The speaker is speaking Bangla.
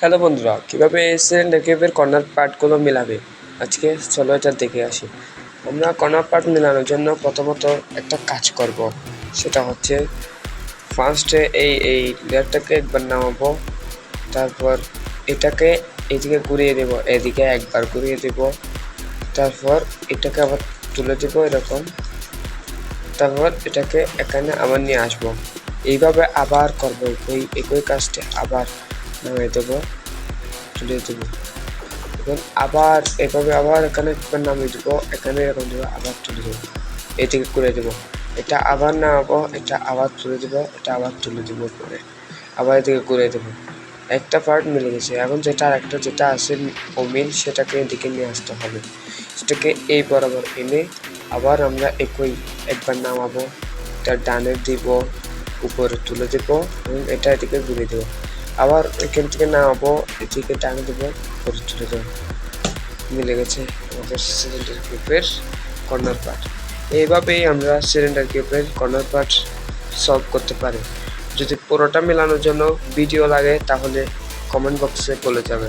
হ্যালো বন্ধুরা, কীভাবে সিলিন্ডার কিউবের কর্নার পার্টগুলো মেলাবে? আজকে চলো এটা দেখে আসি। আমরা কর্নার পার্ট মেলানোর জন্য প্রথমত একটা কাজ করব। সেটা হচ্ছে ফার্স্টে এই এই লেয়ারটাকে একবার নামাবো। তারপর এটাকে এদিকে ঘুরিয়ে দেব, এদিকে একবার ঘুরিয়ে দেব। তারপর এটাকে আবার তুলে দেব এরকম। তারপর এটাকে এখানে আবার নিয়ে আসব। এইভাবে আবার করব ওই একই কাজটা আবার নামিয়ে দেবো তুলে দেবো। এখন আবার এভাবে আবার এখানে একবার নামিয়ে দেবো, এখানে এরকম দেবো, আবার তুলে দেবো। এদিকে করে দেবো। এটা আবার নামাবো, এটা আবার তুলে দেবো, এটা আবার তুলে দেবো পরে আবার এদিকে করে দেবো। একটা পার্ট মিলে গেছে। এখন যেটা আর একটা যেটা আছে অমিল সেটাকে এদিকে নিয়ে আসতে হবে। সেটাকে এই বরাবর এনে আবার আমরা একই একবার নামাবো, এটা ডানে দিব, উপরে তুলে দেবো, এবং এটা এদিকে ঘুরে দেবো। আবার এখান থেকে নামাবো এটিকে টান দেবো করে চলে দেবো মিলে গেছে আমাদের সিলিন্ডার কিউবের কর্নার পার্ট এইভাবেই আমরা সিলিন্ডার কিউবের কর্নার পার্ট সলভ করতে পারি। যদি পুরোটা মেলানোর জন্য ভিডিও লাগে, তাহলে কমেন্ট বক্সে বলে যাবে।